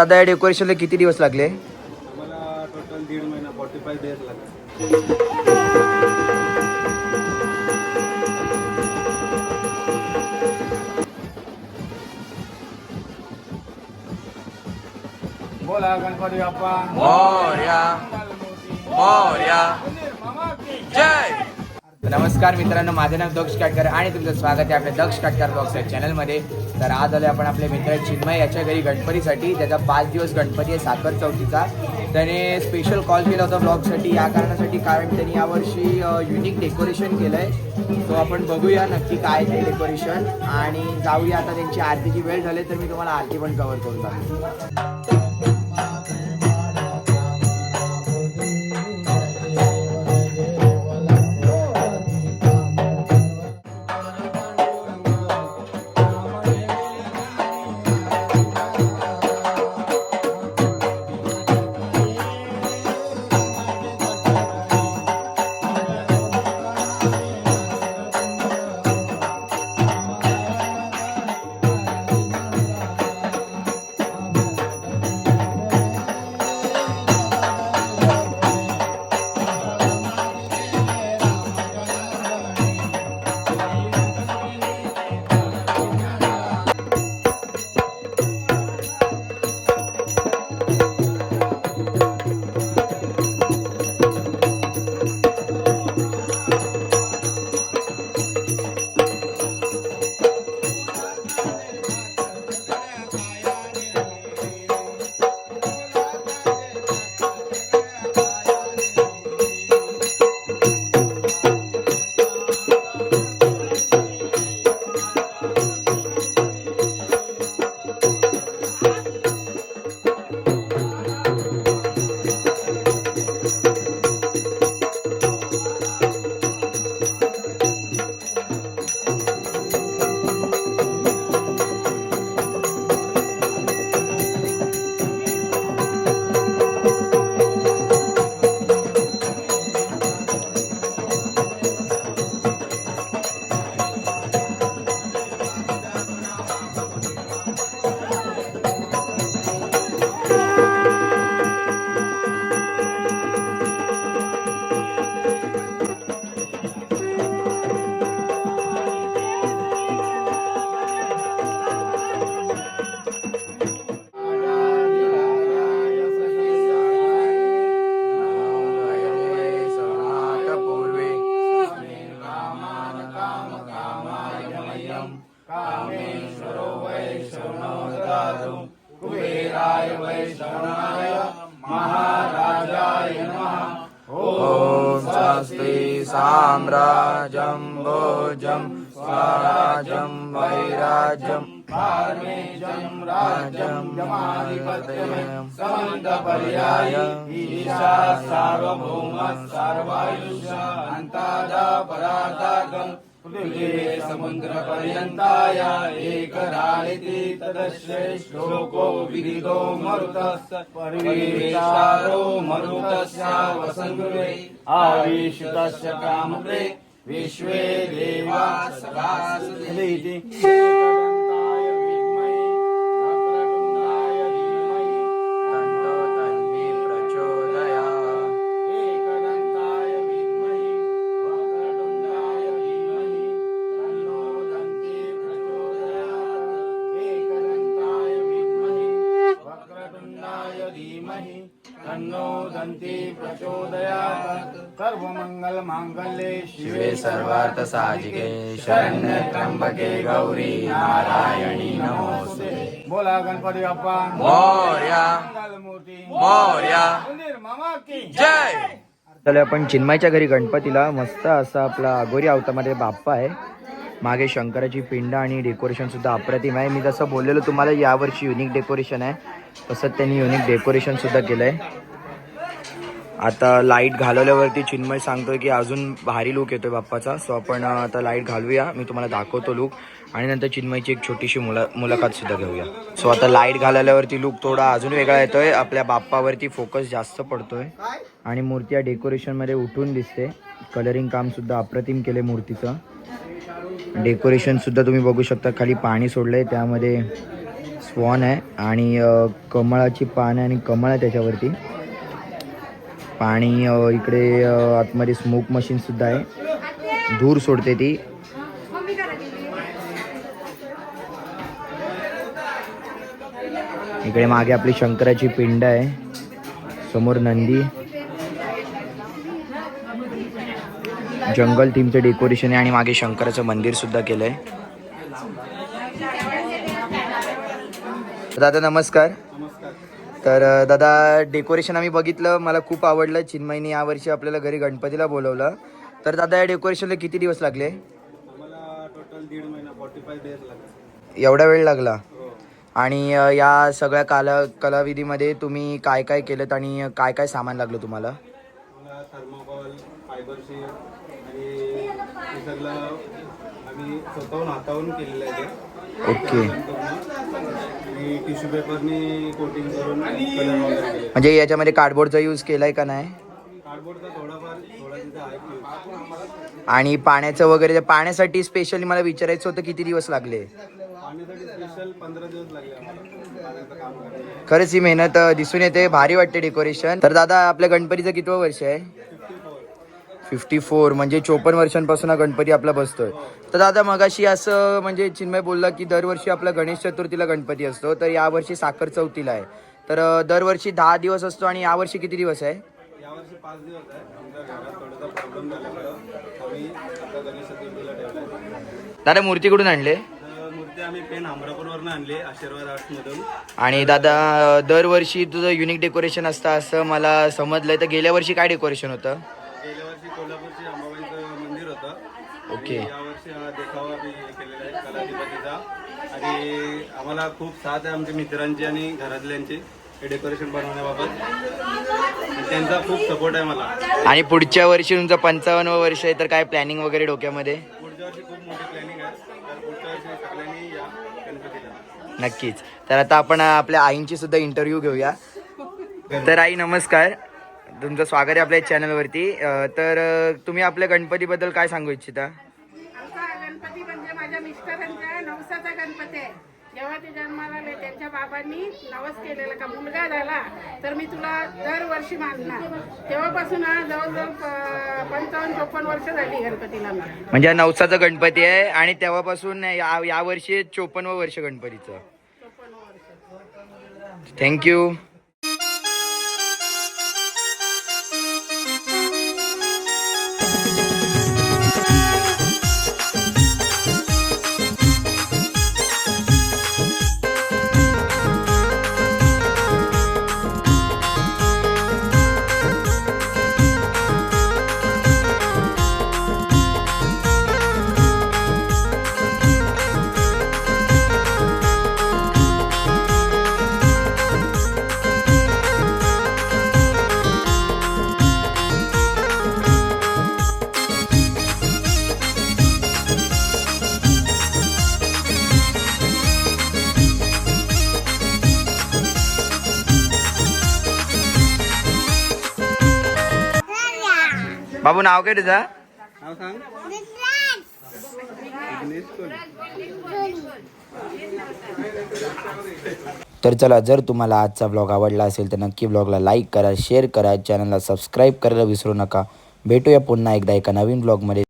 दादा या डेकोरेशनला किती दिवस लागले? मला टोटल दीड महिना फोर्टी फाय डेज़ लागले. बोला गणपती बाप्पा. मोर्या मोर्या. जय! नमस्कार मित्रांनो माझं नाव दक्ष काटकर आणि तुमचं स्वागत आहे आपल्या दक्ष काटकर ब्लॉक्स या चॅनलमध्ये. तर आज आलो आपण आपले मित्र चिन्मय याच्या घरी गणपतीसाठी. त्याचा पाच दिवस गणपती आहे साखर चौथीचा. त्याने स्पेशल कॉल केला होता ब्लॉगसाठी. या कारणासाठी कारण त्यांनी यावर्षी युनिक डेकोरेशन केलं आहे तो आपण बघूया नक्की काय ते डेकोरेशन आणि जाऊया आता त्यांची आरतीची वेळ झाली तर मी तुम्हाला आरती पण कव्हर करून साम्राजं साम्राज्यं भोजं स्वराज्यं वैराजं पारमेजं राजं यमाधिपत्यं समन्तपर्याय ईशा सार्वभौम सर्वायुष अन्तादा पराताकं समुद्रपर्यन्ताय एकरालिति तदश्रेष्ठोको विदितो मरुतस्य परिवेशारो मरुतस्य वसङ्गृहे आविष्टस्य कामते। विश्वे देवा सदा प्रचोदयात् सर्वमङ्गलमाङ्गल्ये शिवे सर्वार्थसाधिके शरण्ये त्र्यंबके गौरी नारायणी नमोस्तुते बोला गणपती बाप्पा। मोर्या। मंगलमूर्ती। मोर्या। उंदीर मामा की जय। तर आपण चिन्मयच्या घरी गणपतीला मस्त असा आपला अगोरी अवतामध्ये बाप्पा आहे. मागे शंकराची पिंड आणि डेकोरेशन सुद्धा अप्रतिम आहे. मी जसं बोललेलो तुम्हाला यावर्षी युनिक डेकोरेशन आहे. तसंच त्यांनी युनिक डेकोरेशन सुद्धा केलं आहे आता लाइट घालवल्यावरती चिन्मय सांगतोय की अजून भारी लुक येतोय बाप्पाचा. सो आपण आता लाइट घालूया. मी तुम्हाला दाखवतो लुक आणि नंतर चिन्मयची एक छोटीशी मुला मुलाखत सुद्धा घेऊया. सो आता लाइट घालवल्यावरती लुक थोडा अजून वेगळा येतोय. आपल्या बाप्पावरती फोकस जास्त पडतोय. आणि मूर्ती या डेकोरेशनमध्ये उठून दिसते. कलरिंग काम सुद्धा अप्रतिम केले मूर्तीचं. डेकोरेशन सुद्धा तुम्ही बघू शकता. खाली पाणी सोडलंय. त्यामध्ये स्वॉन आहे. आणि कमळाची पान आहे आणि कमळ आहे त्याच्यावरती. पाणी इकडे आतमध्ये स्मोक मशीन सुद्धा आहे. धूर सोडते ती. इकडे मागे आपली शंकराची पिंड आहे. समोर नंदी. जंगल थीमचं डेकोरेशन आहे आणि मागे शंकराचं मंदिर सुद्धा केलंय. दादा नमस्कार. तर दादा डेकोरेशन आम्ही बघितलं. मला खूप आवडलं. चिन्मयने यावर्षी आपल्याला घरी गणपतीला बोलवलं. तर दादा या डेकोरेशनला किती दिवस लागले? एवढा वेळ लागला? आणि या सगळ्या काला कलाविधीमध्ये तुम्ही काय काय केलं आणि काय काय सामान लागलं तुम्हाला? थर्माकॉल फायबर शीट आणि हे सगळं आम्ही स्वतःहून हातावरून केलेलं आहे. ओके. आणि टिश्यू पेपरनी कोटिंग करून कलर वगैरे केले. म्हणजे याच्यामध्ये कार्डबोर्डचा यूज केलाय का नाही? कार्डबोर्डचा थोडाफार थोडा तिथं आहे use. आणि पाण्याचं वगैरे ते पाण्यासाठी स्पेशली मला विचारायचं होतं किती दिवस लागले? पाण्यासाठी स्पेशल पंधरा दिवस लागले आम्हाला. पाण्याचं काम करायला. खरंच ही मेहनत अ, दिसून येते भारी वाटते डेकोरेशन तर दादा आपल्या गणपतीचं कितवं वर्ष आहे? फिफ्टी फोर म्हणजे चोपन्न वर्षांपासून हा गणपती आपला बसतोय. तर दादा मगाशी असं म्हणजे चिन्मय बोलला की दरवर्षी आपला गणेश चतुर्थीला गणपती असतो तर यावर्षी साखर चौथीला आहे. तर दरवर्षी दहा दिवस असतो आणि यावर्षी किती दिवस आहे? यावर्षी पाच दिवस आहे. दादा मूर्ती कुठून आणले? आणि दादा दरवर्षी तुझं युनिक डेकोरेशन असतं असं मला समजलंय. तर गेल्या वर्षी काय डेकोरेशन होतं? कोल्हापूरची अंबाबाईचं मंदिर होतं. ओके. आणि यावर्षी हा देखावा हे केलेला आहे कलाधिपतीचा. आणि आम्हाला खूप साथ आहे आमच्या मित्रांची आणि घरातल्यांची हे डेकोरेशन बनवण्याबाबत. त्यांचा खूप सपोर्ट आहे मला. आणि पुढच्या वर्षी तुमचं पंचावन्न वर्ष आहे तर काय प्लॅनिंग वगैरे डोक्यामध्ये? पुढच्या वर्षी खूप मोठी प्लॅनिंग आहे. तर पुढच्या वर्षी सगळ्यांनी या गणपतीला. नक्कीच. तर आता आपण आपल्या आईंची सुद्धा इंटरव्ह्यू घेऊया. तर आई नमस्कार. तुमचं स्वागत आहे आपल्या चॅनलवरती. तर तुम्ही आपल्या गणपतीबद्दल काय सांगू इच्छिता? आमचा गणपती म्हणजे माझ्या मिस्टरांचा नवसाचा गणपती आहे. जेव्हा ते जन्माला आले त्यांच्या बाबांनी नवस केलेला का मुलगा झाला तर मी तुला दरवर्षी मानणार. तेव्हापासून हा जवळजवळ पंचावन्न चोपन्न वर्ष झाली गणपतीला. म्हणजे नवसाचा गणपती आहे आणि तेव्हापासून या यावर्षी चोपन्नवं वर्ष गणपतीचं. थँक्यू बाबू नाव काय तुझा? नाव सांग. तर चला जर तुम्हाला आजचा ब्लॉग आवडला असेल तर नक्की ब्लॉगला लाईक करा शेअर करा चॅनलला सबस्क्राईब करायला विसरू नका. भेटूया पुन्हा एकदा एका नवीन ब्लॉगमध्ये